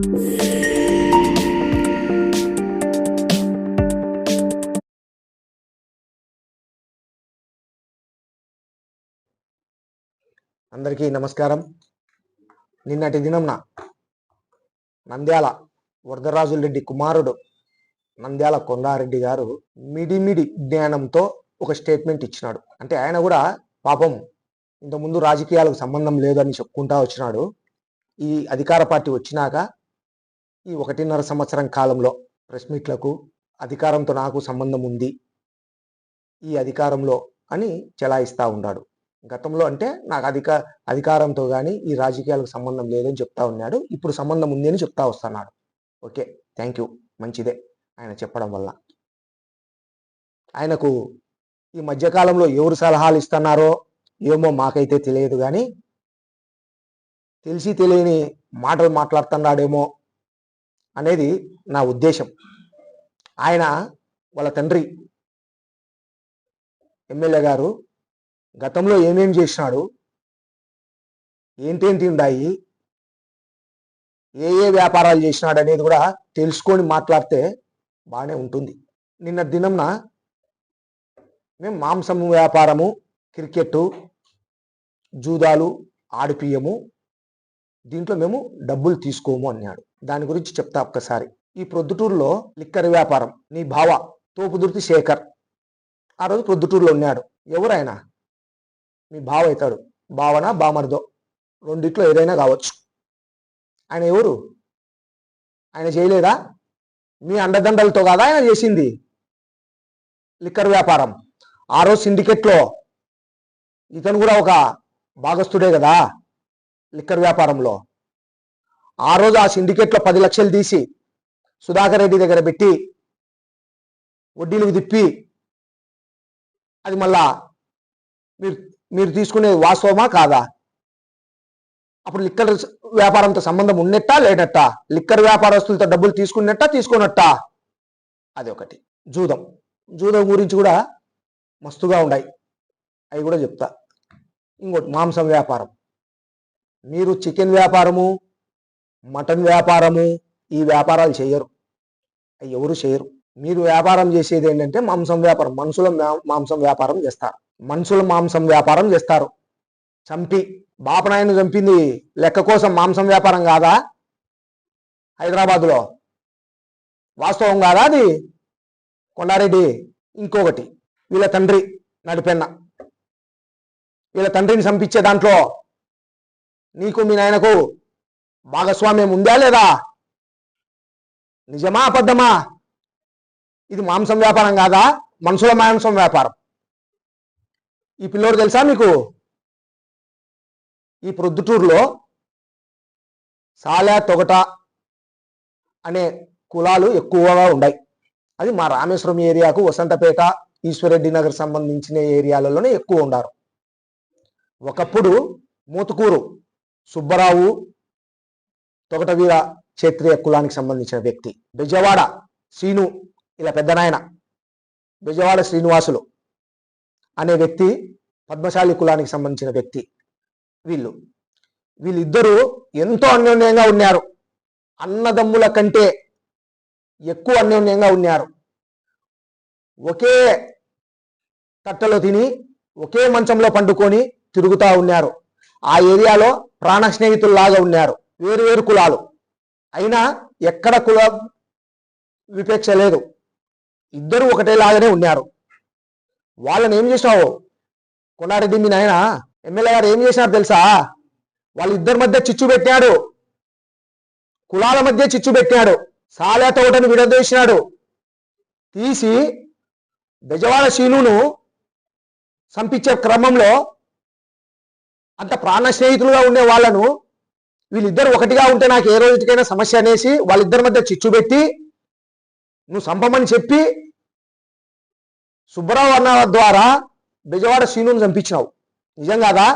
అందరికీ నమస్కారం. నిన్నటి దినంన నంద్యాల వరదరాజులరెడ్డి కుమారుడు నంద్యాల కొండారెడ్డి గారు మిడిమిడి జ్ఞానంతో ఒక స్టేట్మెంట్ ఇచ్చినాడు. అంటే ఆయన కూడా పాపం ఇంతకుముందు రాజకీయాలకు సంబంధం లేదని చెప్పుకుంటా వచ్చినాడు. ఈ అధికార పార్టీ వచ్చినాక ఈ ఒకటిన్నర సంవత్సరం కాలంలో ప్రెస్ మీట్లకు అధికారంతో నాకు సంబంధం ఉంది. ఈ అధికారంలో అని చెలాయిస్తూ ఉన్నాడు. గతంలో అంటే నాకు అధిక అధికారంతో కానీ ఈ రాజకీయాలకు సంబంధం లేదని చెప్తా ఉన్నాడు. ఇప్పుడు సంబంధం ఉంది అని చెప్తా వస్తున్నాడు. Okay thank you. మంచిదే. ఆయన చెప్పడం వల్ల. ఆయనకు ఈ మధ్యకాలంలో ఎవరు సలహాలు ఇస్తున్నారో ఏమో మాకైతే తెలియదు కానీ తెలిసి తెలియని మాటలు మాట్లాడుతున్నాడేమో అనేది నా ఉద్దేశం. ఆయన వాళ్ళ తండ్రి ఎమ్మెల్యే గారు గతంలో ఏమేం చేసినాడు ఏంటేంటి ఉండాయి ఏ ఏ వ్యాపారాలు చేసినాడు అనేది కూడా తెలుసుకొని మాట్లాడితే బాగానే ఉంటుంది. నిన్న దినంన మేము మాంసం వ్యాపారము క్రికెట్ జూదాలు ఆడిపియము దీంట్లో మేము డబ్బులు తీసుకోము అన్నాడు. దాని గురించి చెప్తా ఒక్కసారి. ఈ ప్రొద్దుటూరులో లిక్కర్ వ్యాపారం నీ బావ తోపుదుర్తి శేఖర్ ఆ రోజు ప్రొద్దుటూరులో ఉన్నాడు. ఎవరైనా? మీ బావ అవుతాడు. భావన బామర్దో? రెండిట్లో ఏదైనా కావచ్చు. ఆయన ఎవరు? ఆయన చేయలేదా? మీ అండదండలతో కాదా ఆయన చేసింది? లిక్కర్ వ్యాపారం. ఆ రోజు సిండికేట్లో ఇతను కూడా ఒక భాగస్థుడే కదా లిక్కర్ వ్యాపారంలో. ఆ రోజు ఆ సిండికేట్లో పది లక్షలు తీసి సుధాకర్ రెడ్డి దగ్గర పెట్టి వడ్డీలకు తిప్పి అది మళ్ళా మీరు మీరు తీసుకునేది వాస్తవమా కాదా? అప్పుడు లిక్కర్ వ్యాపారంతో సంబంధం ఉన్నట్టా లేనట్టా? లిక్కర్ వ్యాపారస్తులతో డబ్బులు తీసుకున్నట్టా తీసుకున్నట్టా అది ఒకటి. జూదం. జూదం గురించి కూడా మస్తుగా ఉన్నాయి అవి కూడా చెప్తా. ఇంకోటి మాంసం వ్యాపారం. మీరు చికెన్ వ్యాపారము మటన్ వ్యాపారము ఈ వ్యాపారాలు చేయరు. ఎవరు చేయరు. మీరు వ్యాపారం చేసేది ఏంటంటే మాంసం వ్యాపారం. మనుషుల మాంసం వ్యాపారం చేస్తారు. మనుషుల మాంసం వ్యాపారం చేస్తారు. చంపి బాపనాయను చంపింది లెక్క కోసం మాంసం వ్యాపారం కాదా? హైదరాబాదులో. వాస్తవం కాదా అది? కొండారెడ్డి ఇంకొకటి. వీళ్ళ తండ్రి నడిపెన్న. వీళ్ళ తండ్రిని చంపించే దాంట్లో నీకు మీ నాయనకు భాగస్వామ్యం ఉందా లేదా? నిజమా అబద్ధమా? ఇది మాంసం వ్యాపారం కాదా? మనుషుల మాంసం వ్యాపారం. ఈ పిల్లోడు తెలుసా మీకు? ఈ ప్రొద్దుటూరులో సాలా తొగట అనే కులాలు ఎక్కువగా ఉన్నాయి అది మా రామేశ్వరం ఏరియాకు వసంతపేట ఈశ్వరెడ్డి నగర్ సంబంధించిన ఏరియాలలోనే ఎక్కువ ఉన్నారు ఒకప్పుడు మూతుకూరు సుబ్బరావు తొగటవీర క్షత్రియ కులానికి సంబంధించిన వ్యక్తి. బెజవాడ శ్రీను ఇలా పెద్దనాయన బెజవాడ శ్రీనివాసులు అనే వ్యక్తి పద్మశాలి కులానికి సంబంధించిన వ్యక్తి వీళ్ళు. వీళ్ళిద్దరూ ఎంతో అన్యోన్యంగా ఉన్నారు. అన్నదమ్ముల కంటే ఎక్కువ అన్యోన్యంగా ఉన్నారు. ఒకే తట్టలో తిని ఒకే మంచంలో పండుకొని తిరుగుతూ ఉన్నారు. ఆ ఏరియాలో ప్రాణ స్నేహితుల్లాగా ఉన్నారు. వేరు వేరు కులాలు. అయినా ఎక్కడ కుల విపేక్ష లేదు. ఇద్దరు ఒకటేలాగానే ఉన్నారు. వాళ్ళని ఏం చేసినావు? కొండారెడ్డి మీ నాయన? ఎమ్మెల్యే గారు ఏం చేసినారు తెలుసా? వాళ్ళిద్దరి మధ్య చిచ్చు పెట్టాడు కులాల మధ్య చిచ్చు పెట్టాడు సాలే తోటను విడదీసినాడు. తీసి బెజవాడ శీనును సంపించే క్రమంలో అంత ప్రాణ స్నేహితులుగా ఉండే వాళ్ళను వీళ్ళిద్దరు ఒకటిగా ఉంటే నాకు ఏ రోజుకైనా సమస్య అనేసి వాళ్ళిద్దరి మధ్య చిచ్చు పెట్టి నువ్వు సంపమని చెప్పి సుబ్బరావు అన్న ద్వారా బెజవాడ శ్రీనుని చంపించినావు. నిజం కాదా?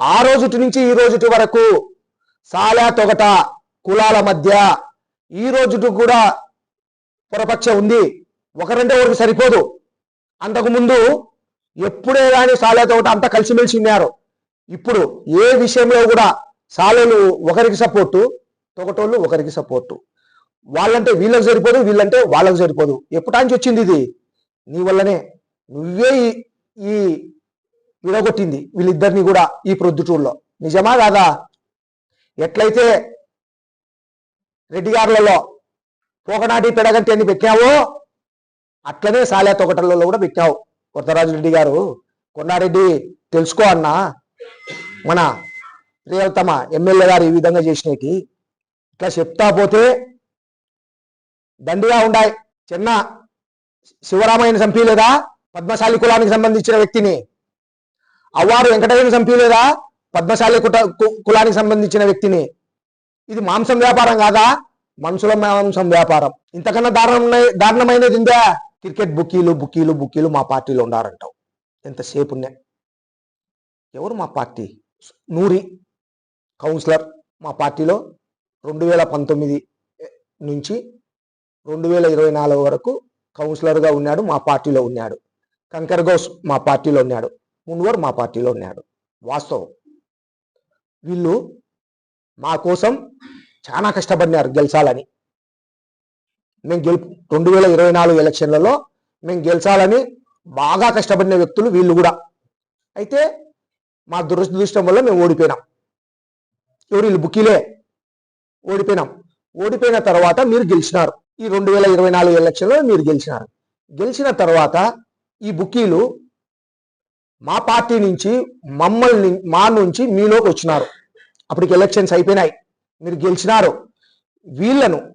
ఆ రోజుటి నుంచి ఈ రోజుటి వరకు సాలా తొగట కులాల మధ్య ఈ రోజుటి కూడా పొరపక్ష ఉంది. ఒకరంటే ఒకరికి సరిపోదు. అంతకుముందు ఎప్పుడే కానీ సాలే తొగట అంతా కలిసిమెలిసి ఉన్నారు. ఇప్పుడు ఏ విషయంలో కూడా సాలోలు ఒకరికి సపోర్టు తొగటోళ్ళు ఒకరికి సపోర్టు. వాళ్ళంటే వీళ్ళకి సరిపోదు వీళ్ళంటే వాళ్ళకి సరిపోదు. ఎప్పటాంచి వచ్చింది ఇది? నీ వల్లనే. నువ్వే ఈ- విడగొట్టింది వీళ్ళిద్దరిని కూడా ఈ ప్రొద్దుటూరులో నిజమా కాదా? ఎట్లయితే రెడ్డిగారులలో పోకనాటి పెడగంటి అని పెట్టావో అట్లనే సాలే తొగటలలో కూడా పెట్టావు కొత్తరాజు రెడ్డి గారు. కొండారెడ్డి తెలుసుకో అన్నా. మన ప్రియతమ ఎమ్మెల్యే గారు ఈ విధంగా చేసినవి ఇట్లా చెప్తా పోతే దండిగా ఉండాయి. చిన్న శివరామయ్యని చంపీలేదా? పద్మశాలి కులానికి సంబంధించిన వ్యక్తిని. అవ్వారు వెంకటయ్యని చంపీలేదా? పద్మశాలి కుట కు- కులానికి సంబంధించిన వ్యక్తిని. ఇది మాంసం వ్యాపారం కాదా? మనుషుల మాంసం వ్యాపారం. ఇంతకన్నా దారుణం దారుణమైనది ఇందా క్రికెట్ బుక్కీలు బుక్కీలు బుక్కీలు మా పార్టీలో ఉండారంటావు ఎంతసేపు ఉన్నాయి? ఎవరు మా పార్టీ? నూరి. కౌన్సిలర్ మా పార్టీలో రెండు వేల పంతొమ్మిది నుంచి రెండు వేల ఇరవై నాలుగు వరకు కౌన్సిలర్గా ఉన్నాడు మా పార్టీలో ఉన్నాడు. కంకర్ గౌస్ మా పార్టీలో ఉన్నాడు మున్వర్ మా పార్టీలో ఉన్నాడు. వాస్తవం. వీళ్ళు మా కోసం చాలా కష్టపడినారు గెలిచాలని. మేము గెలుపు రెండు వేల ఇరవై నాలుగు ఎలక్షన్లలో మేము గెలిచాలని బాగా కష్టపడిన వ్యక్తులు వీళ్ళు కూడా. అయితే మా దురదృష్టం వల్ల మేము ఓడిపోయినాం. ఎవరు వీళ్ళు బుకీలే. ఓడిపోయినాం. ఓడిపోయిన తర్వాత మీరు గెలిచినారు. ఈ రెండు వేల ఇరవై నాలుగు ఎలక్షన్లో మీరు గెలిచినారు. గెలిచిన తర్వాత ఈ బుకీలు మా పార్టీ నుంచి మమ్మల్ని మా నుంచి మీలోకి వచ్చినారు. అప్పటికి ఎలక్షన్స్ అయిపోయినాయి. మీరు గెలిచినారు. వీళ్ళను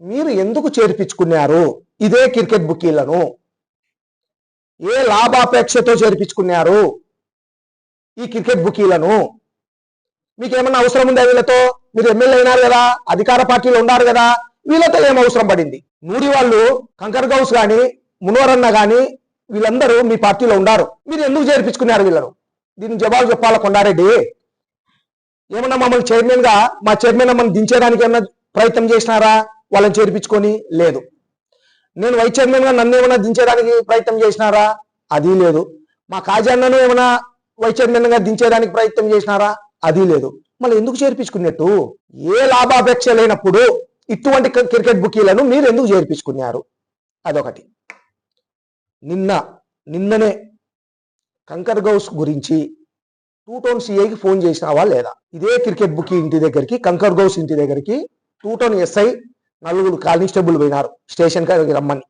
మీరు ఎందుకు చేర్పించుకున్నారు? ఇదే క్రికెట్ బుకీలను. ఏ లాభాపేక్షతో చేర్పించుకున్నారు? ఈ క్రికెట్ బుకీలను. మీకు ఏమన్నా అవసరం ఉందా వీళ్ళతో? మీరు ఎమ్మెల్యే అయినారు కదా అధికార పార్టీలో ఉన్నారు కదా వీళ్ళతో ఏం అవసరం పడింది? నూరి వాళ్ళు కంకర్ గౌస్ గాని మునవరన్న గాని వీళ్ళందరూ మీ పార్టీలో ఉన్నారు. మీరు ఎందుకు చేర్పించుకున్నారు వీళ్ళను? దీని జవాబు చెప్పాలా కొండారెడ్డి? ఏమన్నా మమ్మల్ని చైర్మన్గా మా చైర్మన్ మమ్మల్ని దించేయడానికి ఏమన్నా ప్రయత్నం చేసినారా? వాళ్ళని చేర్పించుకొని లేదు. నేను వైస్ చైర్మన్గా నన్ను ఏమైనా దించేయడానికి ప్రయత్నం చేసినారా? అది లేదు. మా కాజన్నను ఏమైనా వైస్ చైర్మన్గా దించేయడానికి ప్రయత్నం చేసినారా? అది లేదు. మళ్ళీ ఎందుకు చేర్పించుకున్నట్టు ఏ లాభాపేక్ష లేనప్పుడు ఇటువంటి క్రికెట్ బుకీలను మీరు ఎందుకు చేర్పించుకున్నారు? అదొకటి. నిన్న నిన్ననే కంకర్ గౌస్ గురించి టూ టౌన్ సిఐకి ఫోన్ చేసినావా లేదా? ఇదే క్రికెట్ బుక్ ఇంటి దగ్గరికి కంకర్ గౌస్ ఇంటి దగ్గరికి టూ టౌన్ ఎస్ఐ నలుగురు కానిస్టేబుల్ పోయినారు స్టేషన్ రమ్మని.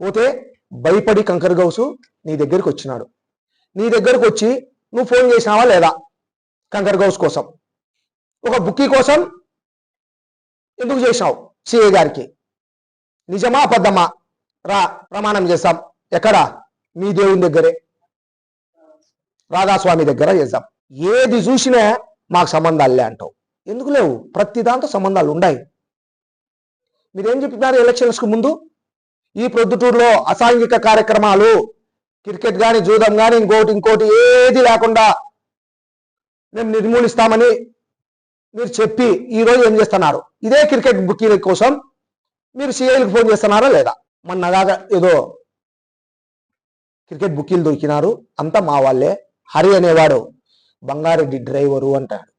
పోతే భయపడి కంకర్ గౌసు నీ దగ్గరికి వచ్చినాడు. నీ దగ్గరకు వచ్చి నువ్వు ఫోన్ చేసినావా లేదా? కంకర్ గౌస్ కోసం. ఒక బుక్కీ కోసం ఎందుకు చేసినావు సిఏ గారికి? నిజమా అబద్ధమా? రా ప్రమాణం చేస్తాం ఎక్కడ? మీ దేవుని దగ్గరే. రాధాస్వామి దగ్గర చేద్దాం. ఏది చూసినా మాకు సంబంధాలే అంటావు. ఎందుకు లేవు? ప్రతి దాంతో సంబంధాలు ఉన్నాయి మీరేం చెప్తున్నారు ఎలక్షన్స్కు ముందు? ఈ ప్రొద్దుటూరులో అసాంఘిక కార్యక్రమాలు క్రికెట్ కానీ జూదం కానీ ఇంకోటి ఇంకోటి ఏది లేకుండా మేము నిర్మూలిస్తామని మీరు చెప్పి ఈరోజు ఏం చేస్తున్నారు? ఇదే క్రికెట్ బుకింగ్ కోసం మీరు సిఐలకు ఫోన్ చేస్తున్నారా లేదా? మొన్నగా ఏదో క్రికెట్ బుకీలు దొరికినారు. అంతా మా వాళ్ళే. హరి అనేవాడు బంగారెడ్డి డ్రైవరు అంటాడు.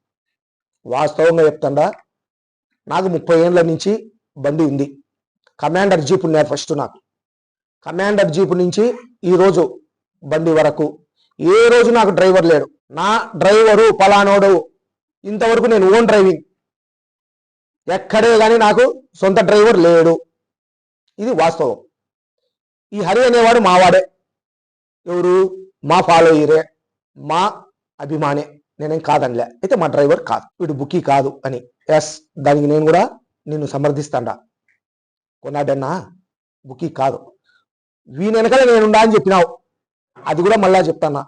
వాస్తవంగా చెప్తాడా నాకు ముప్పై ఏళ్ళ నుంచి బండి ఉంది. కమాండర్ జీపు ఉన్నారు ఫస్ట్ నాకు. కమాండర్ జీపు నుంచి ఈరోజు బండి వరకు ఏ రోజు నాకు డ్రైవర్ లేడు. నా డ్రైవరు పలానోడు. ఇంతవరకు నేను ఓన్ డ్రైవింగ్. ఎక్కడే కానీ నాకు సొంత డ్రైవర్ లేడు. ఇది వాస్తవం. ఈ హరి అనేవాడు మావాడే. ఎవరు? మా ఫాలోయరే. మా అభిమానే. నేనేం కాదనిలే. అయితే మా డ్రైవర్ కాదు. వీడు బుక్కీ కాదు అని. ఎస్ దానికి నేను కూడా నిన్ను సమర్థిస్తాడా. కొన్నాడన్నా? బుక్కీ కాదు. వీని వెనకాల నేనుండా అని చెప్పినావు. అది కూడా మళ్ళా చెప్తానా.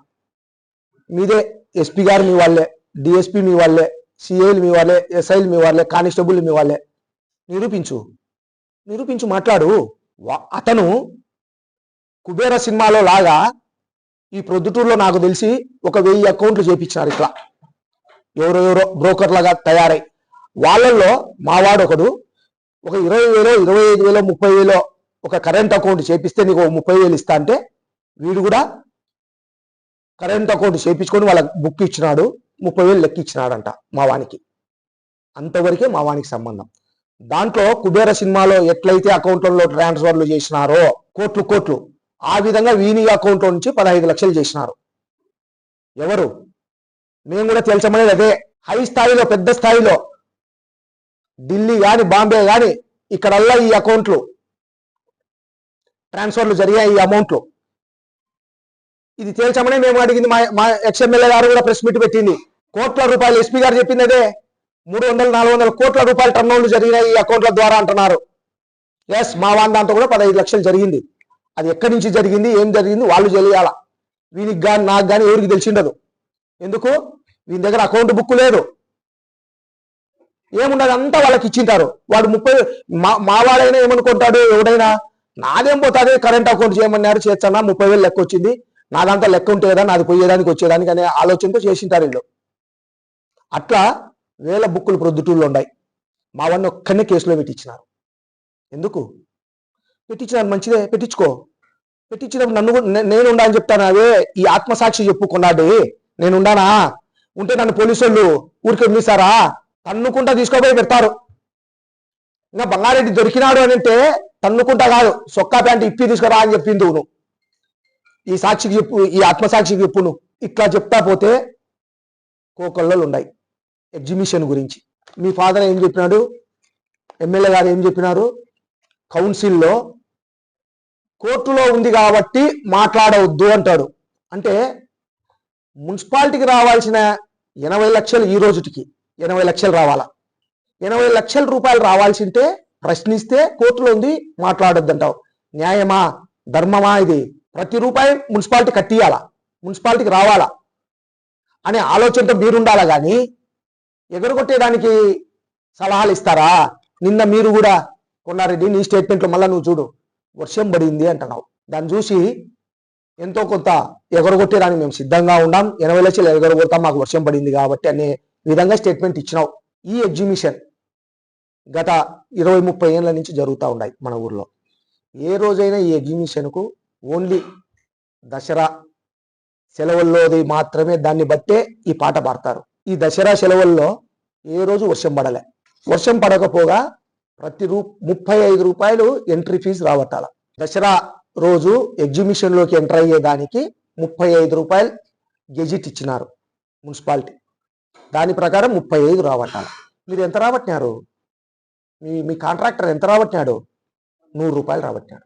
మీదే ఎస్పీ గారు మీ వాళ్ళే డిఎస్పీ మీ వాళ్ళే సిఐలు మీ వాళ్ళే ఎస్ఐలు మీ వాళ్ళే కానిస్టేబుల్ మీ వాళ్ళే. నిరూపించు. నిరూపించు మాట్లాడు. వా- అతను కుబేర సినిమాలో లాగా ఈ ప్రొద్దుటూరులో నాకు తెలిసి ఒక వెయ్యి అకౌంట్లు చేపించినారు ఇట్లా. ఎవరెవరో ఎవరో బ్రోకర్లాగా తయారై. వాళ్ళల్లో మావాడు ఒకడు ఒక ఇరవై వేలో ఇరవై ఐదు వేలో ముప్పై వేలో ఒక కరెంట్ అకౌంట్ చేపిస్తే నీకు ఒక ముప్పై వేలు ఇస్తా అంటే వీడు కూడా కరెంట్ అకౌంట్ చేపించుకొని వాళ్ళకి బుక్ ఇచ్చినాడు ముప్పై వేలు లెక్క ఇచ్చినాడంట మా వానికి అంతవరకే మా వానికి సంబంధం. దాంట్లో కుబేర సినిమాలో ఎట్లయితే అకౌంట్లలో ట్రాన్స్ఫర్లు చేసినారో కోట్లు కోట్లు ఆ విధంగా వీని అకౌంట్లో నుంచి పదహైదు లక్షలు చేసినారు. ఎవరు? మేము కూడా తెలుసమనేది అదే. హై స్థాయిలో పెద్ద స్థాయిలో ఢిల్లీ కానీ బాంబే కానీ ఇక్కడల్లా ఈ అకౌంట్లు ట్రాన్స్ఫర్లు జరిగాయి ఈ అమౌంట్లు. ఇది తేల్చమనే మేము అడిగింది మా మా ఎక్స్ఎమ్మెల్యే గారు కూడా ప్రెస్ మీట్ పెట్టింది. కోట్ల రూపాయలు ఎస్పీ గారు చెప్పింది అదే మూడు వందల నాలుగు వందల కోట్ల రూపాయల టర్నోన్లు జరిగినాయి ఈ అకౌంట్ల ద్వారా అంటున్నారు. ఎస్ మా వాన్ దాంతో కూడా పదహైదు లక్షలు జరిగింది. అది ఎక్కడి నుంచి జరిగింది ఏం జరిగింది వాళ్ళు తెలియాల? వీనికి కానీ నాకు కానీ ఎవరికి తెలిసిండదు. ఎందుకు? వీని దగ్గర అకౌంట్ బుక్ లేదు. ఏముండదు అంతా వాళ్ళకి ఇచ్చింటారు. వాడు ముప్పై మా మా వాడైనా ఏమనుకుంటాడు? ఎవడైనా? నాదేం పోతుంది? కరెంట్ అకౌంట్ చేయమన్నారు చేస్తానా? ముప్పై వేలు లెక్క వచ్చింది. నాదంతా లెక్క ఉంటే కదా నాది పోయేదానికి వచ్చేదానికి అనే ఆలోచనతో చేసింటారు వీళ్ళు. అట్లా వేల బుక్కులు ప్రొద్దుటూళ్ళు ఉన్నాయి. మా వాడిని ఒక్కనే కేసులో పెట్టించినారు ఎందుకు? పెట్టించినారు మంచిదే పెట్టించుకో. పెట్టించినప్పుడు నన్ను కూడా- నేను ఉండా అని చెప్తాను? అదే ఈ ఆత్మసాక్షి చెప్పుకున్నాడు నేను ఉండానా? ఉంటే నన్ను పోలీసు వాళ్ళు ఊరికి వదిలేసారా తన్నుకుంటా తీసుకోపోయి పెడతారు. ఇంకా బంగారెడ్డి దొరికినాడు అని అంటే తన్నుకుంటా కాదు సొక్కా ప్యాంట్ ఇప్పి తీసుకురా అని చెప్పింది నువ్వు. ఈ సాక్షికి చెప్పు ఈ ఆత్మసాక్షికి చెప్పు నువ్వు ఇట్లా చెప్తా పోతే కోకొల్లలు ఉన్నాయి. ఎగ్జిబిషన్ గురించి. మీ ఫాదర్ ఏం చెప్పినాడు? ఎమ్మెల్యే గారు ఏం చెప్పినారు? కౌన్సిల్లో కోర్టులో ఉంది కాబట్టి మాట్లాడవద్దు అంటాడు. అంటే మున్సిపాలిటీకి రావాల్సిన ఎనభై లక్షలు ఈ రోజుటికి. ఎనభై లక్షలు రావాలా? ఎనభై లక్షల రూపాయలు రావాల్సి ఉంటే ప్రశ్నిస్తే కోర్టులో ఉంది మాట్లాడొద్దు అంటావు న్యాయమా? ధర్మమా ఇది? ప్రతి రూపాయి మున్సిపాలిటీ కట్టియాలా మున్సిపాలిటీకి రావాలా? అనే ఆలోచనతో మీరుండాలా కానీ ఎగరగొట్టేదానికి సలహాలు ఇస్తారా నిన్న మీరు కూడా కొన్నారెడ్డి నీ స్టేట్మెంట్లో మళ్ళీ నువ్వు చూడు. వర్షం పడింది అంటున్నావు. దాన్ని చూసి ఎంతో కొంత ఎగరగొట్టేదానికి మేము సిద్ధంగా ఉన్నాం ఎనభై లక్షలు ఎగరగొడతాం మాకు వర్షం పడింది కాబట్టి అనే విధంగా స్టేట్మెంట్ ఇచ్చినావు. ఈ ఎగ్జిబిషన్ గత ఇరవై ముప్పై ఏళ్ళ నుంచి జరుగుతూ ఉన్నాయి మన ఊర్లో. ఏ రోజైనా ఈ ఎగ్జిబిషన్కు ఓన్లీ దసరా సెలవుల్లోది మాత్రమే దాన్ని బట్టే ఈ పాట పాడతారు. ఈ దసరా సెలవుల్లో ఏ రోజు వర్షం పడలే. వర్షం పడకపోగా ప్రతి రూ ముప్పై ఐదు రూపాయలు ఎంట్రీ ఫీజు రావట్టాల. దసరా రోజు ఎగ్జిబిషన్లోకి ఎంటర్ అయ్యేదానికి ముప్పై ఐదు రూపాయలు గెజిట్ ఇచ్చినారు మున్సిపాలిటీ. దాని ప్రకారం ముప్పై ఐదు రావట్టాలి. మీరు ఎంత రాబట్టినారు? మీ మీ కాంట్రాక్టర్ ఎంత రాబట్టినాడు? నూరు రూపాయలు రాబట్టాడు.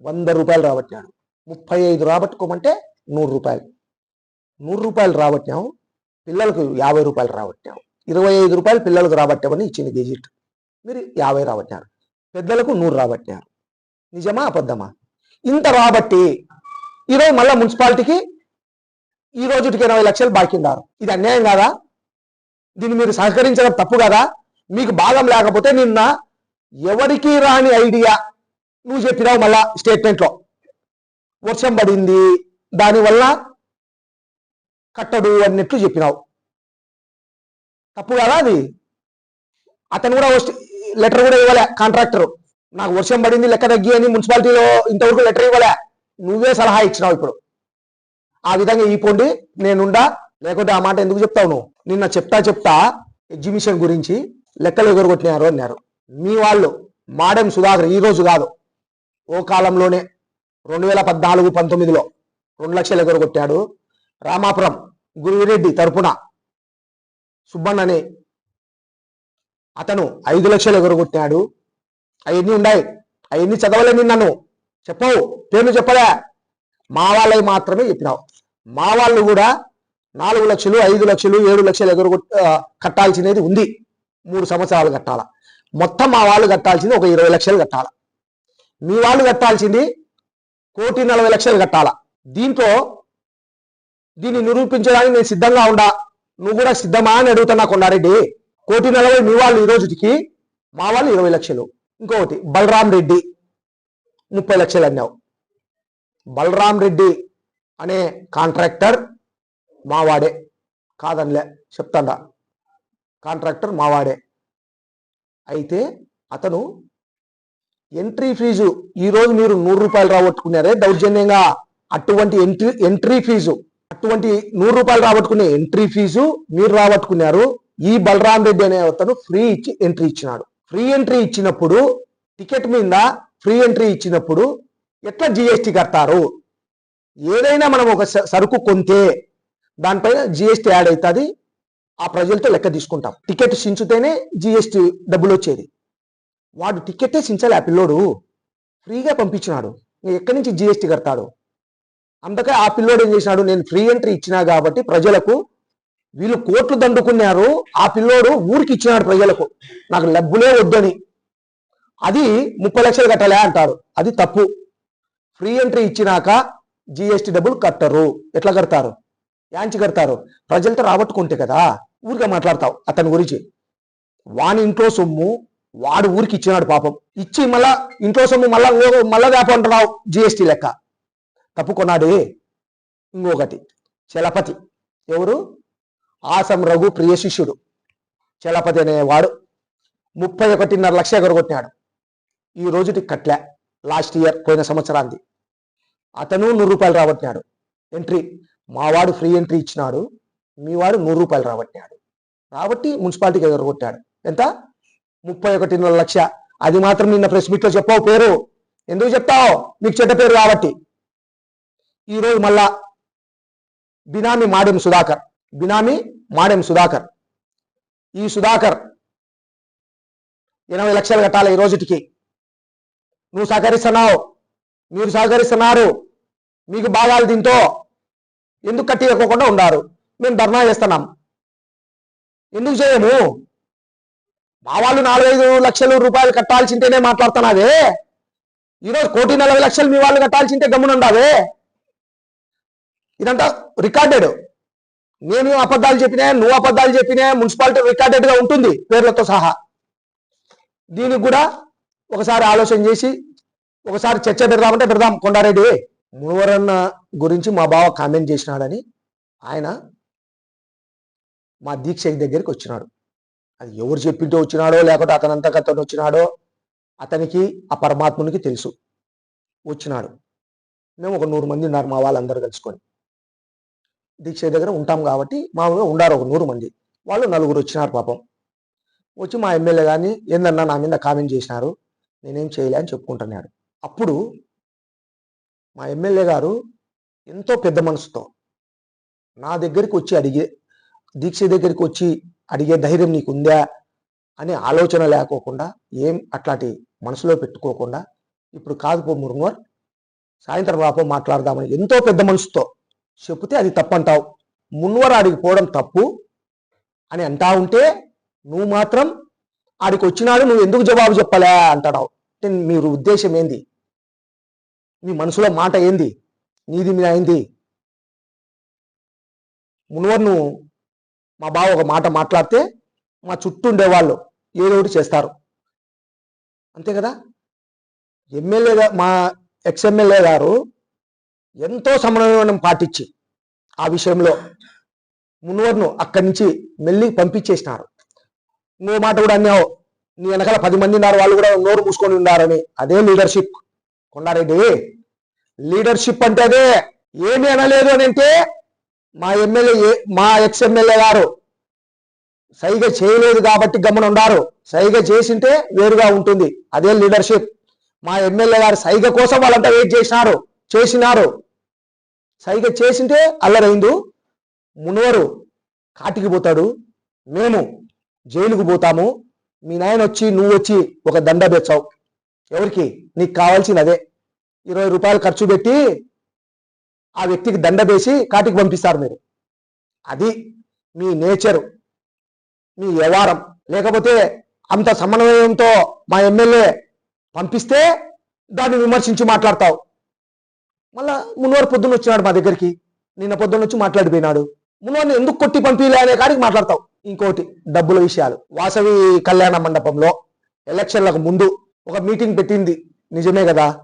వంద రూపాయలు రాబట్టాడు. ముప్పై ఐదు రాబట్టుకోమంటే నూరు రూపాయలు. నూరు రూపాయలు రాబట్టాము పిల్లలకు యాభై రూపాయలు రాబట్టాము ఇరవై ఐదు రూపాయలు పిల్లలకు రాబట్టామని ఇచ్చింది గెజిట్. మీరు యాభై రాబట్టారు. పెద్దలకు నూరు రాబట్టారు. నిజమా అబద్ధమా? ఇంత రాబట్టి ఈరోజు మళ్ళా మున్సిపాలిటీకి ఈ రోజుకి ఇరవై లక్షలు బాకీన్నారు ఇది అన్యాయం కాదా? దీన్ని మీరు సహకరించడం తప్పు కదా? మీకు భాగం లేకపోతే నిన్న ఎవరికి రాని ఐడియా నువ్వు చెప్పినావు మళ్ళా స్టేట్మెంట్లో వర్షం పడింది దానివల్ల కట్టడు అన్నట్లు చెప్పినావు. తప్పు కదా అది? అతను కూడా లెటర్ కూడా ఇవ్వలే కాంట్రాక్టర్ నాకు వర్షం పడింది లెక్క తగ్గి అని మున్సిపాలిటీలో ఇంతవరకు లెటర్ ఇవ్వలే. నువ్వే సలహా ఇచ్చినావు ఇప్పుడు. ఆ విధంగా ఈ పొండి నేనుండా లేకుంటే ఆ మాట ఎందుకు చెప్తావు నువ్వు? నిన్న చెప్తా చెప్తా ఎగ్జిబిషన్ గురించి లెక్కలు ఎగరగొట్టినారు అన్నారు. మీ వాళ్ళు మాడెం సుధాకర్ ఈ రోజు కాదు. ఓ కాలంలోనే రెండు వేల పద్నాలుగు పంతొమ్మిదిలో రెండు లక్షలు ఎగరగొట్టాడు రామాపురం గురువిరెడ్డి తరపున సుబ్బన్న అనే అతను ఐదు లక్షలు ఎగరగొట్టాడు అవన్నీ ఉన్నాయి. అవన్నీ చదవలేని నన్ను. చెప్పవు. పేర్లు చెప్పలే. మా వాళ్ళవి మాత్రమే చెప్పినావు. మా వాళ్ళు కూడా నాలుగు లక్షలు ఐదు లక్షలు ఏడు లక్షలు ఎగరగొట్ కట్టాల్సినది ఉంది. మూడు సంవత్సరాలు కట్టాల. మొత్తం మా వాళ్ళు కట్టాల్సింది ఒక ఇరవై లక్షలు కట్టాల. మీ వాళ్ళు కట్టాల్సింది కోటి నలభై లక్షలు కట్టాలా? దీంట్లో దీన్ని నిరూపించడానికి నేను సిద్ధంగా ఉండా. నువ్వు కూడా సిద్ధమా అని అడుగుతున్నా కొండారెడ్డి. కోటి నలభై మీ వాళ్ళు ఈ రోజుకి మా వాళ్ళు ఇరవై లక్షలు. ఇంకొకటి బలరాం రెడ్డి ముప్పై లక్షలు అన్నావు. బలరాం రెడ్డి అనే కాంట్రాక్టర్ మావాడే కాదనిలే చెప్తాడా. కాంట్రాక్టర్ మావాడే అయితే అతను ఎంట్రీ ఫీజు ఈ రోజు మీరు నూరు రూపాయలు రాబట్టుకున్నారే దౌర్జన్యంగా అటువంటి ఎంట్రీ ఎంట్రీ ఫీజు అటువంటి నూరు రూపాయలు రాబట్టుకునే ఎంట్రీ ఫీజు మీరు రాబట్టుకున్నారు ఈ బలరాం రెడ్డి అనే అతను ఫ్రీ ఇచ్చి ఎంట్రీ ఇచ్చినాడు. ఫ్రీ ఎంట్రీ ఇచ్చినప్పుడు టికెట్ మీద ఫ్రీ ఎంట్రీ ఇచ్చినప్పుడు ఎట్లా జిఎస్టీ కడతారు? ఏదైనా మనం ఒక సరుకు కొంటే దానిపైన జిఎస్టీ యాడ్ అవుతుంది. ఆ ప్రజలతో లెక్క తీసుకుంటాం. టికెట్ చించితేనే జిఎస్టీ డబ్బులు వచ్చేది. వాడు టికెటే సించాలి ఆ పిల్లోడు. ఫ్రీగా పంపించినాడు. ఎక్కడి నుంచి జిఎస్టీ కడతాడు? అందుకే ఆ పిల్లోడు ఏం చేసినాడు? నేను ఫ్రీ ఎంట్రీ ఇచ్చినా కాబట్టి ప్రజలకు వీళ్ళు కోట్లు దండుకున్నారు. ఆ పిల్లోడు ఊరికి ఇచ్చినాడు ప్రజలకు. నాకు లబ్బులే వద్దని అది ముప్పై లక్షలు కట్టాలే అంటారు. అది తప్పు. ఫ్రీ ఎంట్రీ ఇచ్చినాక జిఎస్టీ డబ్బులు కట్టరు. ఎట్లా కడతారు? యాంచి కడతారు. ప్రజలతో రాబట్టుకుంటే కదా ఊరికే మాట్లాడతావు అతని గురించి. వాని ఇంట్లో సొమ్ము వాడు ఊరికి ఇచ్చినాడు పాపం. ఇచ్చి మళ్ళా ఇంట్లో సొమ్ము మళ్ళా ఇంకో- మళ్ళా వ్యాపారంటున్నావు జిఎస్టీ లెక్క. తప్పుకున్నాడే. ఇంకొకటి చలపతి. ఎవరు? ఆసం రఘు ప్రియ శిష్యుడు. చలపతి అనేవాడు. ముప్పై ఒకటిన్నర లక్ష ఎగరగొట్టినాడు. ఈ రోజుకి కట్లే లాస్ట్ ఇయర్ పోయిన సంవత్సరానికి. అతను నూరు రూపాయలు రాబట్టినాడు. ఎంట్రీ మావాడు ఫ్రీ ఎంట్రీ ఇచ్చినాడు. మీవాడు నూరు రూపాయలు రాబట్టినాడు. రాబట్టి మున్సిపాలిటీకి ఎగరగొట్టాడు. ఎంత? ముప్పై ఒకటిన్నర లక్ష. అది మాత్రం నిన్న ప్రెస్ మీట్లో చెప్పావు పేరు. ఎందుకు చెప్తావు? నీకు చెడ్డ పేరు కాబట్టి. ఈరోజు మళ్ళా బినామీ మాడెం సుధాకర్. బినామీ మాడెం సుధాకర్. ఈ సుధాకర్ ఎనభై లక్షలు కట్టాలి ఈ రోజుటికి. నువ్వు సహకరిస్తున్నావు. మీరు సహకరిస్తున్నారు. మీకు భాగాలు దీంతో ఎందుకు కట్టియకోకుండా ఉండారు? మేము ధర్నా చేస్తున్నాం. ఎందుకు చేయము? మా వాళ్ళు నాలుగైదు లక్షలు రూపాయలు కట్టాల్సింటేనే మాట్లాడుతున్నావే ఈరోజు కోటి నలభై లక్షలు మీ వాళ్ళు కట్టాల్సింటే గమ్మునుండావే? ఇదంతా రికార్డెడ్. నేను అబద్ధాలు చెప్పినా నువ్వు అబద్ధాలు చెప్పినా మున్సిపాలిటీ రికార్డెడ్గా ఉంటుంది పేర్లతో సహా. దీనికి కూడా ఒకసారి ఆలోచన చేసి ఒకసారి చర్చ పెడదామంటే పెడదాం కొండారెడ్డి. మునవరన్న గురించి మా బావ కామెంట్ చేసినాడని ఆయన మా దీక్ష దగ్గరికి వచ్చినాడు. అది ఎవరు చెప్పింటూ వచ్చినాడో లేకపోతే అతనంతకు అతను వచ్చినాడో అతనికి ఆ పరమాత్మునికి తెలుసు. వచ్చినాడు. మేము ఒక నూరు మంది ఉన్నారు మా వాళ్ళందరూ కలుసుకొని. దీక్ష దగ్గర ఉంటాం కాబట్టి మామూలుగా ఉండారు ఒక నూరు మంది. వాళ్ళు నలుగురు వచ్చినారు పాపం. వచ్చి మా ఎమ్మెల్యే కానీ ఏందన్నా నా మీద కామెంట్ చేసినారు? నేనేం చేయలే అని చెప్పుకుంటున్నాడు. అప్పుడు మా ఎమ్మెల్యే గారు ఎంతో పెద్ద మనసుతో నా దగ్గరికి వచ్చి అడిగే దీక్ష దగ్గరికి వచ్చి అడిగే ధైర్యం నీకు ఉందా అనే ఆలోచన లేకోకుండా ఏం అట్లాంటి మనసులో పెట్టుకోకుండా ఇప్పుడు కాదు పో మురుగర్ సాయంత్రం రాపో మాట్లాడదామని ఎంతో పెద్ద మనసుతో చెప్తే అది తప్పంటావు. మున్వర్ ఆడికి పోవడం తప్పు అని అంటా ఉంటే నువ్వు మాత్రం ఆడికి వచ్చినాడు నువ్వు ఎందుకు జవాబు చెప్పలే అంటాడావు. అంటే మీరు ఉద్దేశం ఏంది? మీ మనసులో మాట ఏంది? నీది మీద అయింది? మున్వర్ నువ్వు మా బావ ఒక మాట మాట్లాడితే మా చుట్టూ ఉండేవాళ్ళు ఏదో ఒకటి చేస్తారు. అంతే కదా? ఎమ్మెల్యే మా ఎక్స్ఎమ్మెల్యే గారు ఎంతో సమన్వయం పాటించి ఆ విషయంలో మున్వర్ను అక్కడి నుంచి మెల్లి పంపించేసినారు. నువ్వు మాట కూడా అన్నావు నీ వెనకాల పది మంది ఉన్నారు వాళ్ళు కూడా నోరు మూసుకొని ఉన్నారని. అదే లీడర్షిప్. కొండారెడ్డి లీడర్షిప్ అంటే అదే. ఏమీ అనలేదు అని అంటే మా ఎమ్మెల్యే ఏ- మా ఎక్స్ ఎమ్మెల్యే గారు సైగ చేయలేదు కాబట్టి గమ్మున ఉండారు సైగ చేసింటే వేరుగా ఉంటుంది. అదే లీడర్షిప్ మా ఎమ్మెల్యే గారు సైగ కోసం వాళ్ళంతా వెయిట్ చేసినారు. చేసినారు. సైగ చేసింటే అల్లరైందు మునవరు కాటికి పోతాడు. మేము జైలుకు పోతాము. మీ నాయన వచ్చి నువ్వు వచ్చి ఒక దండ బెచ్చావు ఎవరికి? నీకు కావాల్సింది అదే ఇరవై రూపాయలు ఖర్చు పెట్టి ఆ వ్యక్తికి దండ వేసి కాటికి పంపిస్తారు మీరు. అది మీ నేచరు మీ వ్యవహారం. లేకపోతే అంత సమన్వయంతో మా ఎమ్మెల్యే పంపిస్తే దాన్ని విమర్శించి మాట్లాడతావు. మళ్ళా మున్నోరు పొద్దున్న వచ్చినాడు మా దగ్గరికి. నిన్న పొద్దున్న వచ్చి మాట్లాడిపోయినాడు. మున్నోరిని ఎందుకు కొట్టి పంపిలే అనే కాడికి మాట్లాడతావు. ఇంకోటి డబ్బుల విషయాలు. వాసవి కళ్యాణ మండపంలో ఎలక్షన్లకు ముందు ఒక మీటింగ్ పెట్టింది. నిజమే కదా?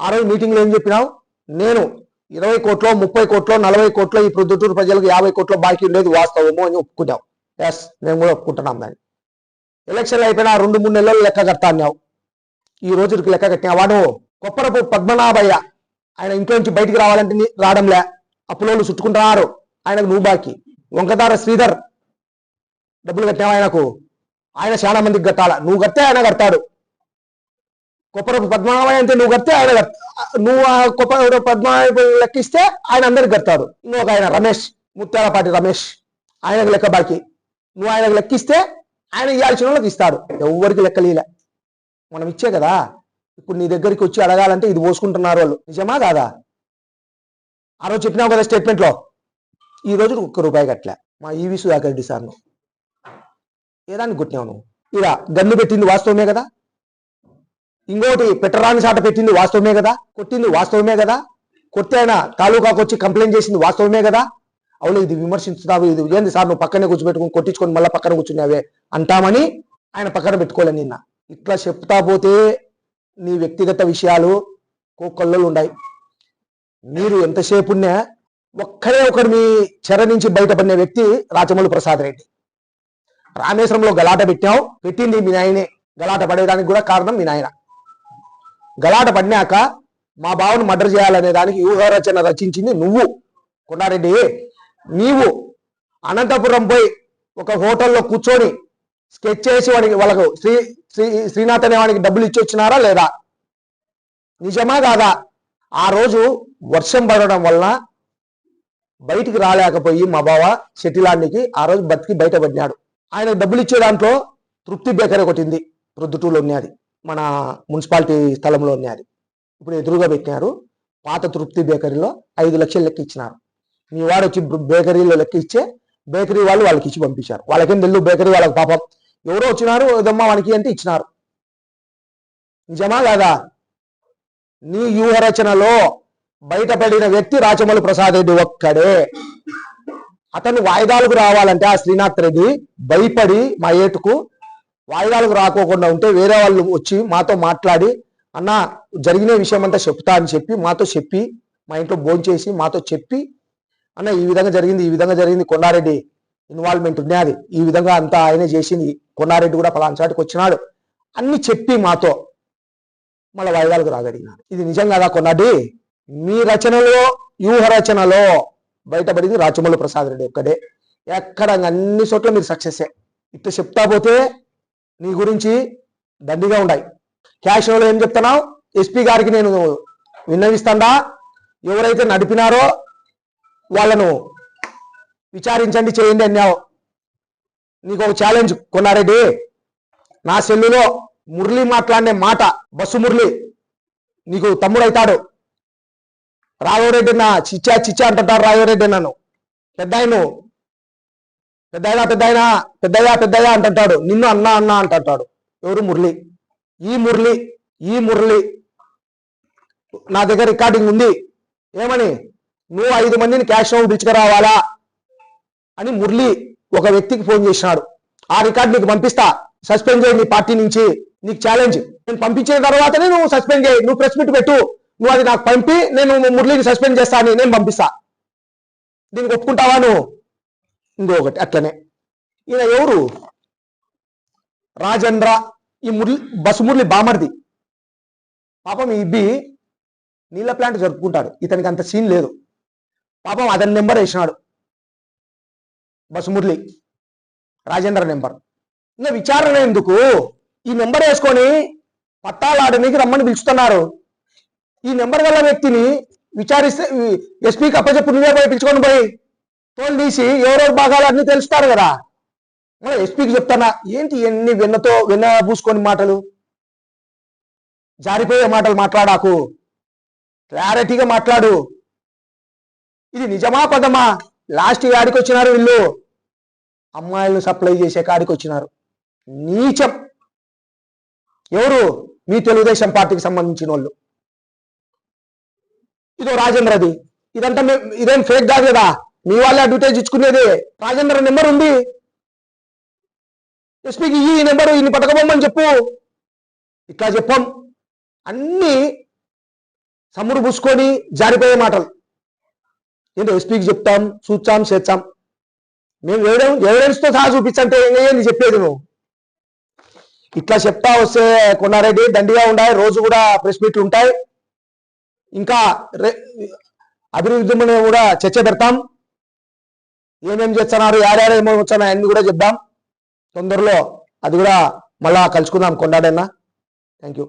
ఆ రోజు మీటింగ్లో ఏం చెప్పినావు? నేను ఇరవై కోట్లో ముప్పై కోట్లో నలభై కోట్లో ఈ ప్రొద్దుటూరు ప్రజలకు యాభై కోట్లో బాకీ ఉండేది వాస్తవము అని ఒప్పుకున్నావు ఎస్ మేము కూడా ఒప్పుకుంటున్నాం దాన్ని. ఎలక్షన్లు అయిపోయిన రెండు మూడు నెలలు లెక్క కడతా ఈ రోజుకి లెక్క కట్టినావా? నువ్వు కొప్పరపు పద్మనాభయ్య. ఆయన ఇంట్లో నుంచి బయటికి రావాలంటే నీ- రావడంలే. అప్పులోళ్ళు చుట్టుకుంటున్నారు ఆయనకు నువ్వు బాకీ. వంకదార శ్రీధర్. డబ్బులు కట్టినావా ఆయనకు? ఆయన చాలా మందికి కట్టాల? నువ్వు కట్టే ఆయన కడతాడు. కొప్పరపు పద్మనాభయ్య అంటే నువ్వు కడితే ఆయన నువ్వు ఆ కొప్పర పద్మనాభ లెక్కిస్తే ఆయన అందరికి కడతాడు. ఇంకొక ఆయన రమేష్ ముత్యాలపాటి రమేష్ ఆయనకు లెక్క బాకి. నువ్వు ఆయనకు లెక్కిస్తే ఆయన ఇవ్వాల్సిన వాళ్ళకి ఇస్తాడు. ఎవరికి లెక్కలీలే మనం ఇచ్చే కదా. ఇప్పుడు నీ దగ్గరికి వచ్చి అడగాలంటే ఇది పోసుకుంటున్నారు వాళ్ళు. నిజమా కాదా? ఆ రోజు చెప్పినావు కదా స్టేట్మెంట్లో ఈ రోజు ఒక్క రూపాయి కట్టలే. మా ఈవి సుధాకర్ రెడ్డి సార్ను. ఏదాన్ని కొట్టినావు నువ్వు? ఇలా గన్ను పెట్టింది వాస్తవమే కదా? ఇంకోటి పెట్టరాని చాట పెట్టింది వాస్తవమే కదా? కొట్టింది వాస్తవమే కదా? కొట్టి ఆయన తాలూకాకు వచ్చి కంప్లైంట్ చేసింది వాస్తవమే కదా? అవును ఇది విమర్శిస్తున్నావు ఇది ఏంది సార్? నువ్వు పక్కనే కూర్చోబెట్టుకుని కొట్టించుకొని మళ్ళీ పక్కన కూర్చున్నావే అంటామని ఆయన పక్కన పెట్టుకోలే నిన్న. ఇట్లా చెప్తా పోతే నీ వ్యక్తిగత విషయాలు కోకొల్లలు ఉన్నాయి మీరు ఎంతసేపున్నా ఒక్కడే ఒకరు మీ చెర నుంచి బయటపడిన వ్యక్తి రాచమల్లు ప్రసాద్ రెడ్డి. రామేశ్వరంలో గలాట పెట్టావు పెట్టింది మీ నాయనే. గలాట పడేదానికి కూడా కారణం మీ నాయన. గలాట పడినాక మా బావను మర్డర్ చేయాలనే దానికి వ్యూహరచన రచించింది నువ్వు. కొండారెడ్డి నీవు అనంతపురం పోయి ఒక హోటల్లో కూర్చొని స్కెచ్ చేసి వాడికి వాళ్ళకు శ్రీ శ్రీ శ్రీనాథ్ అనే వాడికి డబ్బులు ఇచ్చి వచ్చినారా లేదా? నిజమా కాదా? ఆ రోజు వర్షం పడడం వలన బయటికి రాలేకపోయి మా బావ శెట్టిలాండికి ఆ రోజు బతికి బయటపడినాడు. ఆయన డబ్బులు ఇచ్చే దాంట్లో తృప్తి బేకరీ ఒకటింది ప్రొద్దుటూలో ఉన్నది మన మున్సిపాలిటీ స్థలంలో ఉన్నది. ఇప్పుడు ఎదురుగా పెట్టినారు పాత తృప్తి బేకరీలో ఐదు లక్షలు లెక్క ఇచ్చినారు. మీ వాడు వచ్చి బేకరీలో లెక్క ఇచ్చే బేకరీ వాళ్ళు వాళ్ళకి ఇచ్చి పంపించారు. వాళ్ళకేం తెలుసు బేకరీ వాళ్ళకి పాపం. ఎవరో వచ్చినారు ఏదమ్మా వానికి అంటే ఇచ్చినారు. నిజమా కాదా నీ వ్యూహ రచనలో బయటపడిన వ్యక్తి రాచమల్లి ప్రసాద్ రెడ్డి ఒక్కడే. అతను వాయిదాలకు రావాలంటే ఆ శ్రీనాథ్ రెడ్డి భయపడి మా ఏటుకు వాయిదాలకు రాకోకుండా ఉంటే వేరే వాళ్ళు వచ్చి మాతో మాట్లాడి అన్న జరిగిన విషయం అంతా చెప్తా అని చెప్పి మాతో చెప్పి మా ఇంట్లో భోంచేసి మాతో చెప్పి అన్న ఈ విధంగా జరిగింది ఈ విధంగా జరిగింది కొండారెడ్డి ఇన్వాల్వ్మెంట్ ఉన్నది ఈ విధంగా అంతా ఆయనే చేసింది కొండారెడ్డి కూడా పలానా చాటుకు వచ్చినాడు అన్ని చెప్పి మాతో మళ్ళీ వాయిదాలకు రాగలిగినాడు ఇది నిజం కదా కొన్నాడి మీ రచనలో వ్యూహ రచనలో బయటపడింది రాచమల్లు ప్రసాద్ రెడ్డి ఒక్కడే. ఎక్కడ అన్ని చోట్ల మీరు సక్సెస్ ఇట్లా చెప్తా పోతే నీ గురించి దండిగా ఉన్నాయి క్యాష్లో ఏం చెప్తున్నావు? ఎస్పీ గారికి నేను విన్నవిస్తాడా? ఎవరైతే నడిపినారో వాళ్ళను విచారించండి చేయండి అన్నావు. నీకు ఒక ఛాలెంజ్ కొన్నారెడ్డి నా సెల్లులో మురళి మాట్లాడే మాట బస్సు మురళి నీకు తమ్ముడైతాడు. రాఘవరెడ్డి నా చిచ్చా చిచ్చా అంటుంటాడు రాఘవరెడ్డి నన్ను. పెద్ద ఆయన పెద్దయినా పెద్దయినా పెద్దయ్యా పెద్దయ్యా అంటుంటాడు. నిన్ను అన్నా అన్నా అంటుంటాడు. ఎవరు? మురళి. ఈ మురళి ఈ మురళి. నా దగ్గర రికార్డింగ్ ఉంది. ఏమని? నువ్వు ఐదు మందిని క్యాష్ రౌండ్ పిలుచుకురావాలా? అని మురళి ఒక వ్యక్తికి ఫోన్ చేసినాడు. ఆ రికార్డు నీకు పంపిస్తా. సస్పెండ్ చేయి నీ పార్టీ నుంచి. నీకు ఛాలెంజ్. నేను పంపించిన తర్వాతనే నువ్వు సస్పెండ్ చేయి. నువ్వు ప్రెస్ మీట్ పెట్టు. నువ్వు అది నాకు పంపి నేను మురళిని సస్పెండ్ చేస్తా నేను పంపిస్తా. దీనికి ఒప్పుకుంటావా నువ్వు? ఇంకొకటి అట్లనే. ఈయన ఎవరు? రాజేంద్ర ఈ మురళి బస్సు మురళి బామర్ది. పాపం ఇబ్బి నీళ్ళ ప్లాంట్ జరుపుకుంటాడు. ఇతనికి అంత సీన్ లేదు. పాపం అతని నెంబర్ వేసినాడు. Bus Murali Rajendra number. ఇంకా విచారణ ఎందుకు? ఈ నెంబర్ వేసుకొని పట్టాలాడనికి రమ్మని పిలుస్తున్నారు. ఈ నెంబర్ గల వ్యక్తిని విచారిస్తే ఎస్పీకి అప్పచెప్పు నువ్వే పోయి పిలుచుకొని పోయి. తోలు తీసి ఎవరెవరు భాగాలు అన్ని తెలుస్తారు కదా. ఎస్పీకి చెప్తానా ఏంటి ఎన్ని వెన్నతో వెన్న పూసుకొని మాటలు? జారిపోయే మాటలు మాట్లాడాకు. క్లారిటీగా మాట్లాడు. ఇది నిజమా పదమా? లాస్ట్ ఆడికి వచ్చినారు వీళ్ళు. అమ్మాయిలను సప్లై చేసే కాడికి వచ్చినారు. నీచం. ఎవరు? మీ తెలుగుదేశం పార్టీకి సంబంధించిన వాళ్ళు. ఇదో రాజేంద్రది. ఇదంతా ఇదేం ఫేక్ కాదు కదా. మీ వాళ్ళే అడ్వర్టైజ్ ఇచ్చుకునేది రాజేంద్ర నెంబర్ ఉంది. ఎస్పీకి ఈ నెంబరు ఇన్ని పట్టకపోమని చెప్పు. ఇట్లా చెప్పాం. అన్ని సమ్ముడు పూసుకొని జారిపోయే మాటలు. ఏంటో ఎస్పీకి చెప్తాం చూచాం చేర్చాం మేము ఎవిడెన్స్ ఎవిడెన్స్తో సహా చూపించంటే ఏంటి చెప్పేది నువ్వు? ఇట్లా చెప్తా వస్తే కొన్నారెడ్డి దండిగా ఉండాలి. రోజు కూడా ప్రెస్ మీట్లు ఉంటాయి. ఇంకా రే- అభివృద్ధి మీద కూడా చర్చ పెడతాం. ఏమేం చేస్తున్నారు యార్యారు ఏమో వచ్చాను అన్ని కూడా చెప్దాం. తొందరలో అది కూడా మళ్ళా కలుసుకుందాం. కొండాడన్నా థ్యాంక్ యూ